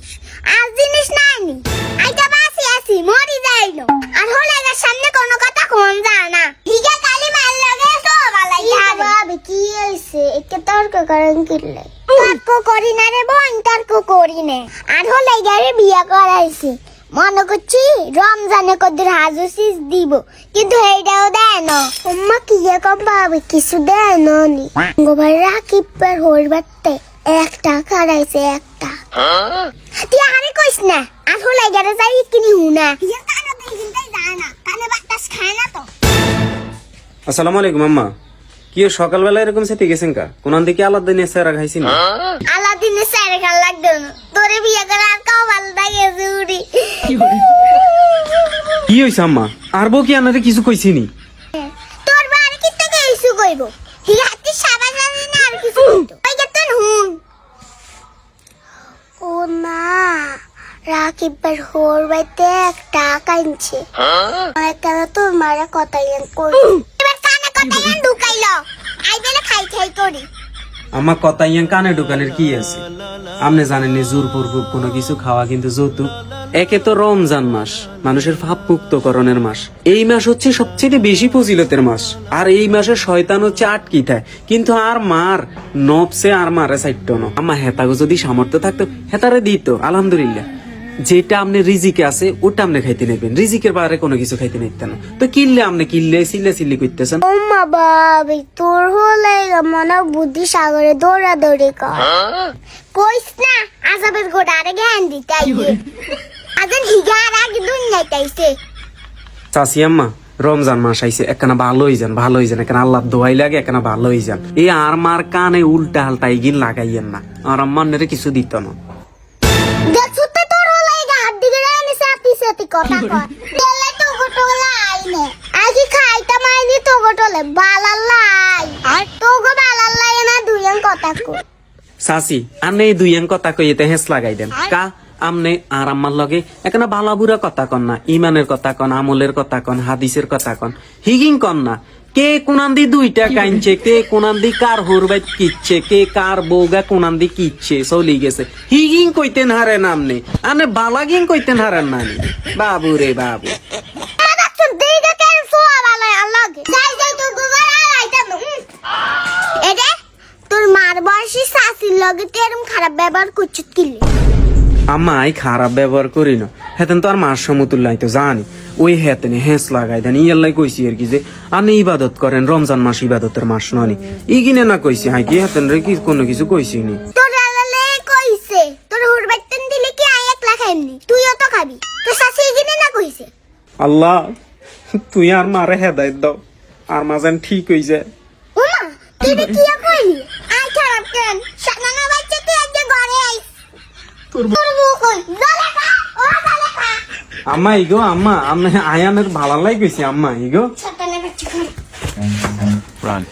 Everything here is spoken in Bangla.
জিনিস আর জিনিস নাই নি আইটা বাসি আছি মরি যাইলো। আর হলে এর সামনে কোনো কথা কোন যায় না। হিগে কালি মার লাগে তো বালাই বাবা কি হইছে? একে তর্ক করেন কিলে? তর্ক করি না রে বোন তর্ক করি না। আর হলে গারে বিয়া করাইছি। মনে করছি রমজানে কদের হাজুসিস দিব কিন্তু এইটাও দেয় না। আম্মা কি কম পাবে কিছু দেয় না নি। গোবার রাকিব পার হোর বাড়তে একটা খারাইছে একটা। তুই আরে কইস না? গেলে যাই কিনি হুনা আসসালামু আলাইকুম আম্মা। কি সকালবেলা এরকম সেতে গেছেন কা? কোন দিকে আলাদা নিয়ে স্যারা খাইছি না? আলাদিনের স্যারে খাল লাগতো না। তোরে বিয়ে করে আর কাউ ভালো লাগে কি হইছে আম্মা? আর বউ কি আনারে কিছু কইছিনি তোর বাড়ি কি থেকে কইব? সাবা জানি না আর কিছু কইতো ওই যে তোর হুন ও না বাইতে একটা কেন মারা কথা ইয়ান করি? আমার কথা কানে কি আছে? আপনি জানেন নি জোর পূর্বক কোনো কিছু খাওয়া কিন্তু যৌতুক। একে তো রমজান মাস, মানুষের ভাব মুক্তকরণের মাস। এই মাস হচ্ছে সবচেয়ে বেশি ফজিলতের মাস। আর এই মাসে শয়তান হচ্ছে আটকি থাকে কিন্তু আর মার নবসে আর মারে সাইট ন আমার হেতাগো যদি সামর্থ্য থাকতো, হেতারে দিত, আলহামদুলিল্লাহ। যেটা আপনি রিজিকে আছে ওটা আপনি খাইতে নেবেন। রিজিকের বাইরে কোনো কিছু খাইতে নিতেন না। তো কিনলে আপনি কিনলে সিল্লে সিল্লি করতেছেন ওমা বাবি তোর হলে মনে বুদ্ধি সাগরে দৌড়া দৌড়ি কর কইস না আজাবের গোড়া আরে জ্ঞান আজান হিগার আগে দুনিয়া তাইছে চাষি আম্মা রমজান মাস আইছে একখানা ভালো হই যান ভালো হই যান। এখানে আল্লাহ দোয়াই লাগে একখানা ভালো হই যান। এই আর মার কানে উল্টা হালটা ইগিন লাগাইয়েন না। আর আম্মানের কিছু দিত না। কথা কর তেলে তো গোটলা আইনে। আগে খাইতা মাইনি তো গোটলে বালাল্লাই আর তো গো বালাল্লাই না দুইজন কথা আনে কইতে হেস লাগাই দেন। কা আমনে আর আমার লগে এখানে বালা বুড়া কথা কন না ইমানের কথা কন আমলের কথা কন হাদিসের কথা কন হিগিং কন না। কে কোনান দি দুইটা কাইনছে? কে কোনান দি কার হরবাই কিচ্ছে? কে কার বউগা কোনান দি কিচ্ছে? চলি গেছে। হিগিং কইতেন হারেন আমনে আনে বালাগিং কইতেন হারেন নানি বাবু রে বাবু। তোর মার বয়সী শাসির লগে তুই এরম খারাপ ব্যবহার করছিস কিলে আই খারাপ ব্যবহার করি না। হেতেন তো আর মার সমতুল্য তো জানি। ওই হেতেনে হেঁস লাগাই দেন। ইয়াল্লাই কইছি আর কি যে আপনি ইবাদত করেন রমজান মাস ইবাদতের মাস ননি। ইগিনে না কইছি হাই কি হেতেন রে কি কোনো কিছু কইছি নি। তোর আলালে কইছে তোর হুর বাইতেন দিলে কি আই একলা খাইমনি? তুইও তো খাবি। তোর এগিনে না কইছে? আল্লাহ তুই আর মারে হেদায়ত দাও। আর মাঝান ঠিক হই যায়। ওমা তুই কি কইলি আই খারাপ কেন? আম্মা ইগো আম্মা আমি আয়ানের ভালো কইছি আম্মা ইগো। Run.